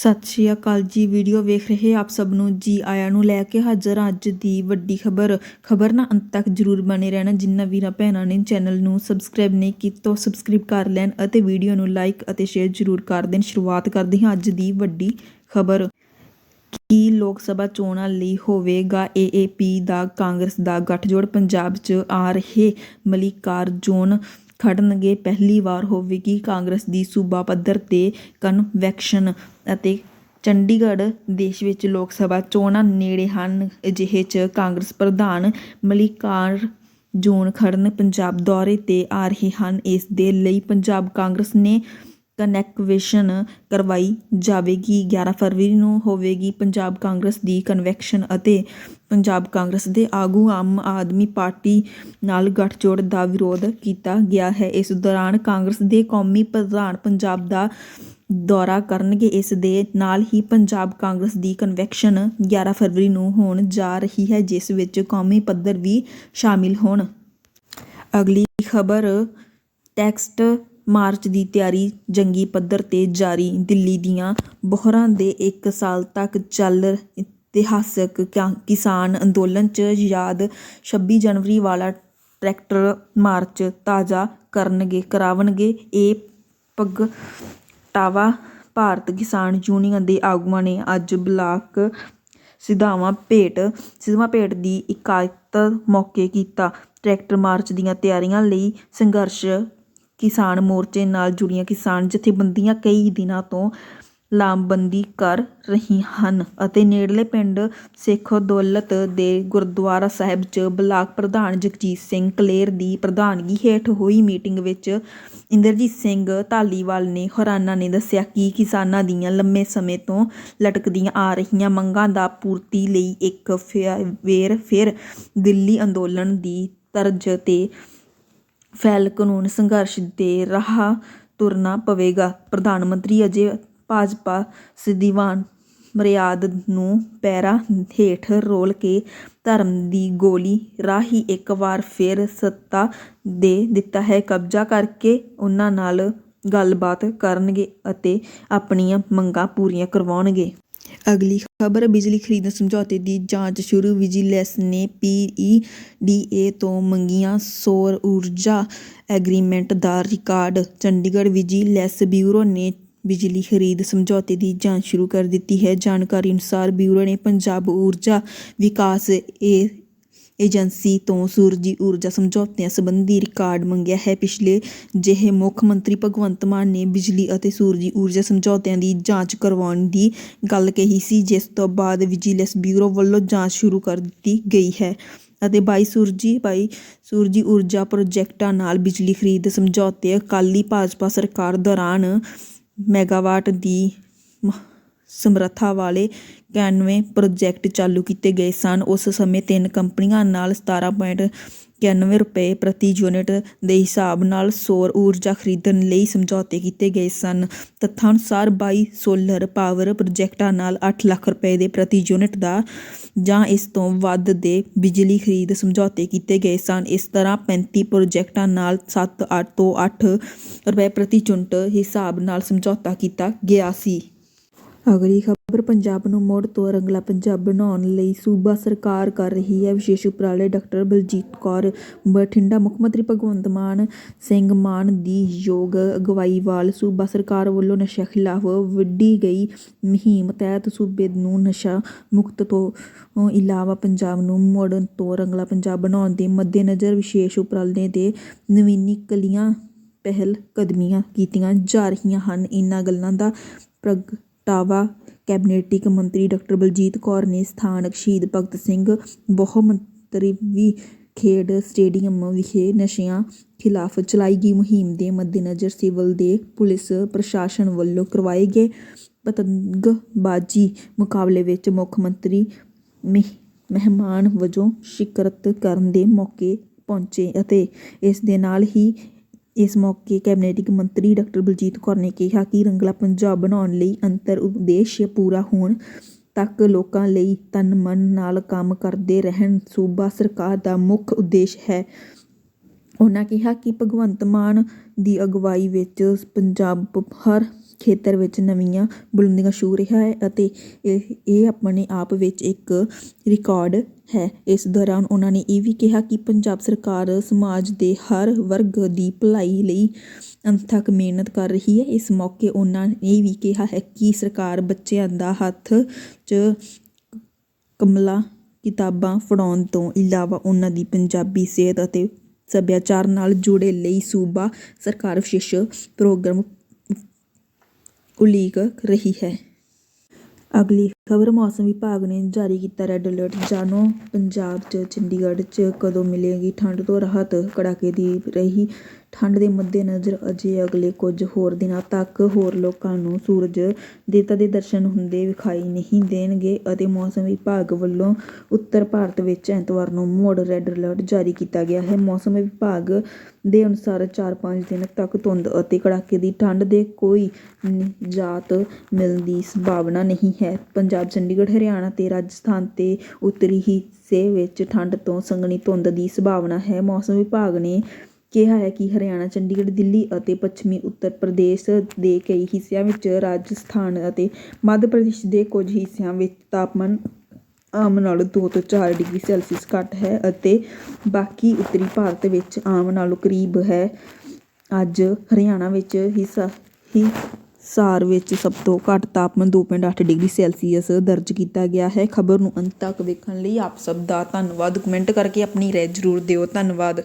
ਸਤਿ ਸ਼੍ਰੀ ਅਕਾਲ ਜੀ। ਵੀਡੀਓ ਵੇਖ ਰਹੇ ਆਪ ਸਭ ਨੂੰ ਜੀ ਆਇਆਂ ਨੂੰ ਲੈ ਕੇ ਹਾਜ਼ਰ ਹਾਂ ਅੱਜ ਦੀ ਵੱਡੀ ਖਬਰ। ਖਬਰ ਨਾ ਅੰਤ ਤੱਕ ਜਰੂਰ ਬਣੇ ਰਹਿਣਾ। ਜਿੰਨਾ ਵੀਰਾਂ ਭੈਣਾਂ ਨੇ ਚੈਨਲ ਨੂੰ ਸਬਸਕ੍ਰਾਈਬ ਨਹੀਂ ਕੀਤਾ ਸਬਸਕ੍ਰਾਈਬ ਕਰ ਲੈਣ ਅਤੇ ਵੀਡੀਓ ਨੂੰ ਲਾਈਕ ਅਤੇ ਸ਼ੇਅਰ ਜਰੂਰ ਕਰ ਦੇਣ। ਸ਼ੁਰੂਆਤ ਕਰਦੇ ਹਾਂ ਅੱਜ ਦੀ ਵੱਡੀ ਖਬਰ। ਕੀ ਲੋਕ ਸਭਾ ਚੋਣਾਂ ਲਈ ਹੋਵੇਗਾ? ਏਏਪੀ ਦਾ, ਕਾਂਗਰਸ ਦਾ ਗੱਠਜੋੜ ਪੰਜਾਬ 'ਚ ਆ ਰਹੇ ਮਲਿਕਾਰਜੁਨ ਖੜਨਗੇ। ਪਹਿਲੀ ਵਾਰ ਹੋਵੇਗੀ ਕਾਂਗਰਸ ਦੀ ਸੂਬਾ ਪੱਧਰ ਤੇ ਕਨਵੈਕਸ਼ਨ ਅਤੇ ਚੰਡੀਗੜ੍ਹ ਦੇਸ਼ ਵਿੱਚ ਲੋਕ ਸਭਾ ਚੋਣਾਂ ਨੇੜੇ ਹਨ। ਅਜਿਹੇ 'ਚ ਕਾਂਗਰਸ ਪ੍ਰਧਾਨ ਮਲਿਕਾਰਜੁਨ ਖੜਨ ਪੰਜਾਬ ਦੌਰੇ ਤੇ ਆ ਰਹੇ ਹਨ। ਇਸ ਦੇ ਲਈ ਪੰਜਾਬ ਕਾਂਗਰਸ ਨੇ ਕਨੈਕਵੇਸ਼ਨ ਕਰਵਾਈ ਜਾਵੇਗੀ। 11 ਫਰਵਰੀ ਨੂੰ ਹੋਵੇਗੀ ਪੰਜਾਬ ਕਾਂਗਰਸ ਦੀ ਕਨਵੈਕਸ਼ਨ ਅਤੇ ਪੰਜਾਬ ਕਾਂਗਰਸ ਦੇ ਆਗੂ ਆਮ ਆਦਮੀ ਪਾਰਟੀ ਨਾਲ ਗੱਠਜੋੜ ਦਾ ਵਿਰੋਧ ਕੀਤਾ ਗਿਆ ਹੈ। ਇਸ ਦੌਰਾਨ ਕਾਂਗਰਸ ਦੇ ਕੌਮੀ ਪ੍ਰਧਾਨ ਪੰਜਾਬ ਦਾ ਦੌਰਾ ਕਰਨਗੇ, ਇਸ ਦੇ ਨਾਲ ਹੀ ਪੰਜਾਬ ਕਾਂਗਰਸ ਦੀ ਕਨਵੈਕਸ਼ਨ 11 ਫਰਵਰੀ ਨੂੰ ਹੋਣ ਜਾ ਰਹੀ ਹੈ, ਜਿਸ ਵਿੱਚ ਕੌਮੀ ਪੱਧਰ ਵੀ ਸ਼ਾਮਿਲ ਹੋਣ। ਅਗਲੀ ਖਬਰ, ਟੈਕਸਟ ਮਾਰਚ ਦੀ ਤਿਆਰੀ ਜੰਗੀ ਪੱਧਰ ਤੇ ਜਾਰੀ, ਦਿੱਲੀ ਦੀਆਂ ਬੋਹਰਾਂ ਦੇ 1 ਸਾਲ ਤੱਕ ਚੱਲ ਇਤਿਹਾਸਕ ਕਿਸਾਨ ਅੰਦੋਲਨ 'ਚ ਯਾਦ 26 ਜਨਵਰੀ ਵਾਲਾ ਟਰੈਕਟਰ ਮਾਰਚ ਤਾਜ਼ਾ ਕਰਨਗੇ, ਕਰਾਵਣਗੇ, ਇਹ ਪੱਗ ਪ੍ਰਗਟਾਵਾ ਭਾਰਤ ਕਿਸਾਨ ਯੂਨੀਅਨ ਦੇ ਆਗੂਆਂ ਨੇ ਅੱਜ ਬਲਾਕ ਸਿਧਾਵਾਂ ਭੇਟ, ਸਿਧਵਾਂ ਭੇਟ ਦੀ ਇਕਾਇਤ ਮੌਕੇ ਕੀਤਾ। ਟਰੈਕਟਰ ਮਾਰਚ ਦੀਆਂ ਤਿਆਰੀਆਂ ਲਈ ਸੰਘਰਸ਼ ਕਿਸਾਨ ਮੋਰਚੇ ਨਾਲ ਜੁੜੀਆਂ ਕਿਸਾਨ ਜਥੇਬੰਦੀਆਂ ਕਈ ਦਿਨਾਂ ਤੋਂ ਲਾਮਬੰਦੀ ਕਰ ਰਹੀਆਂ ਹਨ ਅਤੇ ਨੇੜਲੇ ਪਿੰਡ ਸਿੱਖ ਦੌਲਤ ਦੇ ਗੁਰਦੁਆਰਾ ਸਾਹਿਬ 'ਚ ਬਲਾਕ ਪ੍ਰਧਾਨ ਜਗਜੀਤ ਸਿੰਘ ਕਲੇਰ ਦੀ ਪ੍ਰਧਾਨਗੀ ਹੇਠ ਹੋਈ ਮੀਟਿੰਗ ਵਿੱਚ ਇੰਦਰਜੀਤ ਸਿੰਘ ਧਾਲੀਵਾਲ ਨੇ ਹੋਰਾਨਾਂ ਨੇ ਦੱਸਿਆ ਕਿ ਕਿਸਾਨਾਂ ਦੀਆਂ ਲੰਮੇ ਸਮੇਂ ਤੋਂ ਲਟਕਦੀਆਂ ਆ ਰਹੀਆਂ ਮੰਗਾਂ ਦਾ ਪੂਰਤੀ ਲਈ ਇੱਕ ਫੇਰ ਫਿਰ ਦਿੱਲੀ ਅੰਦੋਲਨ ਦੀ ਤਰਜ਼ ਤੇ ਫੈਲ ਕਾਨੂੰਨ ਸੰਘਰਸ਼ ਦੇ ਰਾਹ ਤੁਰਨਾ ਪਵੇਗਾ। ਪ੍ਰਧਾਨ ਮੰਤਰੀ ਅਜੇ ਭਾਜਪਾ ਸਿੱਧੀਵਾਨ ਮਰਿਆਦ ਨੂੰ ਪੈਰਾਂ ਹੇਠ ਰੋਲ ਕੇ ਧਰਮ ਦੀ ਗੋਲੀ ਰਾਹੀਂ ਇੱਕ ਵਾਰ ਫਿਰ ਸੱਤਾ ਦੇ ਦਿੱਤਾ ਹੈ। ਕਬਜ਼ਾ ਕਰਕੇ ਉਹਨਾਂ ਨਾਲ ਗੱਲਬਾਤ ਕਰਨਗੇ ਅਤੇ ਆਪਣੀਆਂ ਮੰਗਾਂ ਪੂਰੀਆਂ ਕਰਵਾਉਣਗੇ। ਅਗਲੀ ਖਬਰ, ਬਿਜਲੀ ਖਰੀਦ ਸਮਝੌਤੇ ਦੀ ਜਾਂਚ ਸ਼ੁਰੂ। ਵਿਜੀਲੈਂਸ ਨੇ ਪੀਈਡੀਏ ਤੋਂ ਮੰਗੀਆਂ ਸੌਰ ਊਰਜਾ ਐਗਰੀਮੈਂਟ ਦਾ ਰਿਕਾਰਡ। ਚੰਡੀਗੜ੍ਹ ਵਿਜੀਲੈਂਸ ਬਿਊਰੋ ਨੇ ਬਿਜਲੀ ਖਰੀਦ ਸਮਝੌਤੇ ਦੀ ਜਾਂਚ ਸ਼ੁਰੂ ਕਰ ਦਿੱਤੀ ਹੈ। ਜਾਣਕਾਰੀ ਅਨੁਸਾਰ ਬਿਊਰੋ ਨੇ ਪੰਜਾਬ ਊਰਜਾ ਵਿਕਾਸ ਏ ਏਜੰਸੀ ਤੋਂ ਸੂਰਜੀ ਊਰਜਾ ਸਮਝੌਤਿਆਂ ਸੰਬੰਧੀ ਰਿਕਾਰਡ ਮੰਗਿਆ ਹੈ। ਪਿਛਲੇ ਜਿਹੇ ਮੁੱਖ ਮੰਤਰੀ ਭਗਵੰਤ ਮਾਨ ਨੇ ਬਿਜਲੀ ਅਤੇ ਸੂਰਜੀ ਊਰਜਾ ਸਮਝੌਤਿਆਂ ਦੀ ਜਾਂਚ ਕਰਵਾਉਣ ਦੀ ਗੱਲ ਕਹੀ ਸੀ, ਜਿਸ ਤੋਂ ਬਾਅਦ ਵਿਜੀਲੈਂਸ ਬਿਊਰੋ ਵੱਲੋਂ ਜਾਂਚ ਸ਼ੁਰੂ ਕਰ ਦਿੱਤੀ ਗਈ ਹੈ ਅਤੇ ਬਾਈ ਸੂਰਜੀ ਬਾਈ ਸੂਰਜੀ ਊਰਜਾ ਪ੍ਰੋਜੈਕਟਾਂ ਨਾਲ ਬਿਜਲੀ ਖਰੀਦ ਸਮਝੌਤੇ ਅਕਾਲੀ ਭਾਜਪਾ ਸਰਕਾਰ ਦੌਰਾਨ ਮੈਗਾਵਾਟ ਦੀ ਮ- ਸਮਰੱਥਾ ਵਾਲੇ 91 ਪ੍ਰੋਜੈਕਟ ਚਾਲੂ ਕੀਤੇ ਗਏ ਸਨ। ਉਸ ਸਮੇਂ ਤਿੰਨ ਕੰਪਨੀਆਂ ਨਾਲ 17.91 ਰੁਪਏ ਪ੍ਰਤੀ ਯੂਨਿਟ ਦੇ ਹਿਸਾਬ ਨਾਲ ਸੌਰ ਊਰਜਾ ਖਰੀਦਣ ਲਈ ਸਮਝੌਤੇ ਕੀਤੇ ਗਏ ਸਨ। ਤੱਥਾਂ ਅਨੁਸਾਰ 22 ਸੋਲਰ ਪਾਵਰ ਪ੍ਰੋਜੈਕਟਾਂ ਨਾਲ 8 ਲੱਖ ਰੁਪਏ ਦੇ ਪ੍ਰਤੀ ਯੂਨਿਟ ਦਾ ਜਾਂ ਇਸ ਤੋਂ ਵੱਧ ਦੇ ਬਿਜਲੀ ਖਰੀਦ ਸਮਝੌਤੇ ਕੀਤੇ ਗਏ ਸਨ। ਇਸ ਤਰ੍ਹਾਂ 35 ਪ੍ਰੋਜੈਕਟਾਂ ਨਾਲ 7 8 ਤੋਂ 8 ਰੁਪਏ ਪ੍ਰਤੀ ਯੂਨਿਟ ਹਿਸਾਬ ਨਾਲ ਸਮਝੌਤਾ ਕੀਤਾ ਗਿਆ ਸੀ। ਅਗਲੀ ਖਬਰ, ਪੰਜਾਬ ਨੂੰ ਮੁੜ ਤੋਂ ਰੰਗਲਾ ਪੰਜਾਬ ਬਣਾਉਣ ਲਈ ਸੂਬਾ ਸਰਕਾਰ ਕਰ ਰਹੀ ਹੈ। ਵਿਸ਼ੇਸ਼ ਉਪਰਾਲੇ ਡਾਕਟਰ ਬਲਜੀਤ ਕੌਰ ਬਠਿੰਡਾ, ਮੁੱਖ ਮੰਤਰੀ ਭਗਵੰਤ ਮਾਨ ਸਿੰਘ ਮਾਨ ਦੀ ਯੋਗ ਅਗਵਾਈ ਵਾਲ ਸੂਬਾ ਸਰਕਾਰ ਵੱਲੋਂ ਨਸ਼ਾ ਖਿਲਾਫ ਵਿੱਢੀ ਗਈ ਮੁਹਿੰਮ ਤਹਿਤ ਸੂਬੇ ਨੂੰ ਨਸ਼ਾ ਮੁਕਤ ਤੋਂ ਇਲਾਵਾ ਪੰਜਾਬ ਨੂੰ ਮੁੜ ਤੋਂ ਰੰਗਲਾ ਪੰਜਾਬ ਬਣਾਉਣ ਦੇ ਮੱਦੇਨਜ਼ਰ ਵਿਸ਼ੇਸ਼ ਉਪਰਾਲੇ ਦੇ ਨਵੀਨੀਕਲੀਆਂ ਪਹਿਲ ਕਦਮੀਆਂ ਕੀਤੀਆਂ ਜਾ ਰਹੀਆਂ ਹਨ। ਇਹਨਾਂ ਗੱਲਾਂ ਦਾ ਪ੍ਰਗ ਪ੍ਰਗਟਾਵਾ ਕੈਬਨਿਟ ਮੰਤਰੀ ਡਾਕਟਰ ਬਲਜੀਤ ਕੌਰ ਨੇ ਸਥਾਨਕ ਸ਼ਹੀਦ ਭਗਤ ਸਿੰਘ ਬਹੁਮੰਤਰੀ ਖੇਡ ਸਟੇਡੀਅਮ ਵਿਖੇ ਨਸ਼ਿਆਂ ਖਿਲਾਫ ਚਲਾਈ ਗਈ ਮੁਹਿੰਮ ਦੇ ਮੱਦੇਨਜ਼ਰ ਸਿਵਲ ਦੇ ਪੁਲਿਸ ਪ੍ਰਸ਼ਾਸਨ ਵੱਲੋਂ ਕਰਵਾਏ ਗਏ ਪਤੰਗਬਾਜ਼ੀ ਮੁਕਾਬਲੇ ਵਿੱਚ ਮੁੱਖ ਮੰਤਰੀ ਮਹਿ- ਮਹਿਮਾਨ ਵਜੋਂ ਸ਼ਿਰਕਤ ਕਰਨ ਦੇ ਮੌਕੇ ਪਹੁੰਚੇ ਅਤੇ ਇਸ ਦੇ ਨਾਲ ਹੀ ਇਸ ਮੌਕੇ ਕੈਬਨਿਟ ਮੰਤਰੀ ਡਾਕਟਰ ਬਲਜੀਤ ਕੌਰ ਨੇ ਕਿਹਾ ਕਿ ਰੰਗਲਾ ਪੰਜਾਬ ਬਣਾਉਣ ਲਈ ਅੰਤਰ ਉਦੇਸ਼ ਪੂਰਾ ਹੋਣ ਤੱਕ ਲੋਕਾਂ ਲਈ ਤਨ ਮਨ ਨਾਲ ਕੰਮ ਕਰਦੇ ਰਹਿਣ ਸੂਬਾ ਸਰਕਾਰ ਦਾ ਮੁੱਖ ਉਦੇਸ਼ ਹੈ। ਉਹਨਾਂ ਕਿਹਾ ਕਿ ਭਗਵੰਤ ਮਾਨ ਦੀ ਅਗਵਾਈ ਵਿੱਚ ਪੰਜਾਬ ਹਰ ਖੇਤਰ ਵਿੱਚ ਨਵੀਆਂ ਬੁਲੰਦੀਆਂ ਛੂਹ ਰਿਹਾ ਹੈ ਅਤੇ ਇਹ ਇਹ ਆਪਣੇ ਆਪ ਵਿੱਚ ਇੱਕ ਰਿਕਾਰਡ ਹੈ। ਇਸ ਦੌਰਾਨ ਉਹਨਾਂ ਨੇ ਇਹ ਵੀ ਕਿਹਾ ਕਿ ਪੰਜਾਬ ਸਰਕਾਰ ਸਮਾਜ ਦੇ ਹਰ ਵਰਗ ਦੀ ਭਲਾਈ ਲਈ ਅਣਥੱਕ ਮਿਹਨਤ ਕਰ ਰਹੀ ਹੈ। ਇਸ ਮੌਕੇ ਉਹਨਾਂ ਇਹ ਵੀ ਕਿਹਾ ਹੈ ਕਿ ਸਰਕਾਰ ਬੱਚਿਆਂ ਦਾ ਹੱਥ 'ਚ ਕਮਲਾ ਕਿਤਾਬਾਂ ਫੜਾਉਣ ਤੋਂ ਇਲਾਵਾ ਉਹਨਾਂ ਦੀ ਪੰਜਾਬੀ ਸਿਹਤ ਅਤੇ ਸੱਭਿਆਚਾਰ ਨਾਲ ਜੁੜੇ ਲਈ ਸੂਬਾ ਸਰਕਾਰ ਵਿਸ਼ੇਸ਼ ਪ੍ਰੋਗਰਾਮ ਉਲੀਕ ਰਹੀ ਹੈ। ਅਗਲੀ ਖਬਰ ਮੌਸਮ ਵਿਭਾਗ ਨੇ ਜਾਰੀ ਕੀਤਾ ਰੈੱਡ ਅਲਰਟ ਜਾਣੋ ਪੰਜਾਬ 'ਚ, ਚੰਡੀਗੜ੍ਹ 'ਚ ਕਦੋਂ ਮਿਲੇਗੀ ਠੰਡ ਤੋਂ ਰਾਹਤ? ਕੜਾਕੇ ਦੀ ਰਹੀ ਠੰਡ ਦੇ ਮੱਦੇਨਜ਼ਰ ਅਜੇ ਅਗਲੇ ਕੁਝ ਹੋਰ ਦਿਨਾਂ ਤੱਕ ਹੋਰ ਲੋਕਾਂ ਨੂੰ ਸੂਰਜ ਦੇਵਤਾ ਦੇ ਦਰਸ਼ਨ ਹੁੰਦੇ ਵਿਖਾਈ ਨਹੀਂ ਦੇਣਗੇ ਅਤੇ ਮੌਸਮ ਵਿਭਾਗ ਵੱਲੋਂ ਉੱਤਰ ਭਾਰਤ ਵਿੱਚ ਐਤਵਾਰ ਨੂੰ ਮੁੜ ਰੈੱਡ ਅਲਰਟ ਜਾਰੀ ਕੀਤਾ ਗਿਆ ਹੈ। ਮੌਸਮ ਵਿਭਾਗ ਦੇ ਅਨੁਸਾਰ 4-5 ਦਿਨ ਤੱਕ ਧੁੰਦ ਅਤੇ ਕੜਾਕੇ ਦੀ ਠੰਡ ਦੇ ਕੋਈ ਨਿਜਾਤ ਮਿਲਣ ਦੀ ਸੰਭਾਵਨਾ ਨਹੀਂ ਹੈ। ਪੰਜਾਬ ਚੰਡੀਗੜ੍ਹ, ਹਰਿਆਣਾ ਤੇ ਰਾਜਸਥਾਨ ਤੇ ਉੱਤਰੀ ਹਿੱਸੇ ਵਿੱਚ ਠੰਡ ਤੋਂ ਸੰਘਣੀ ਧੁੰਦ ਦੀ ਸੰਭਾਵਨਾ ਹੈ। ਮੌਸਮ ਵਿਭਾਗ ਨੇ ਕਿਹਾ ਹੈ ਕਿ ਹਰਿਆਣਾ, ਚੰਡੀਗੜ੍ਹ, ਦਿੱਲੀ ਅਤੇ ਪੱਛਮੀ ਉੱਤਰ ਪ੍ਰਦੇਸ਼ ਦੇ ਕਈ ਹਿੱਸਿਆਂ ਵਿੱਚ ਰਾਜਸਥਾਨ ਅਤੇ ਮੱਧ ਪ੍ਰਦੇਸ਼ ਦੇ ਕੁਝ ਹਿੱਸਿਆਂ ਵਿੱਚ ਤਾਪਮਾਨ ਆਮ ਨਾਲੋਂ ਦੋ ਤੋਂ ਚਾਰ ਡਿਗਰੀ ਸੈਲਸੀਅਸ ਘੱਟ ਹੈ ਅਤੇ ਬਾਕੀ ਉੱਤਰੀ ਭਾਰਤ ਵਿੱਚ ਆਮ ਨਾਲੋਂ ਕਰੀਬ ਹੈ। ਅੱਜ ਹਰਿਆਣਾ ਵਿੱਚ ਹਿੱਸਾ ਹੀ ਸਾਰ ਵਿੱਚ ਸਭ ਤੋਂ ਘੱਟ ਤਾਪਮਾਨ 2.8 ਡਿਗਰੀ ਸੈਲਸੀਅਸ ਦਰਜ ਕੀਤਾ ਗਿਆ ਹੈ। ਖਬਰ ਨੂੰ ਅੰਤ ਤੱਕ ਵੇਖਣ ਲਈ ਆਪ ਸਭ ਦਾ ਧੰਨਵਾਦ। ਕਮੈਂਟ ਕਰਕੇ ਆਪਣੀ ਰਾਏ ਜ਼ਰੂਰ ਦਿਓ। ਧੰਨਵਾਦ।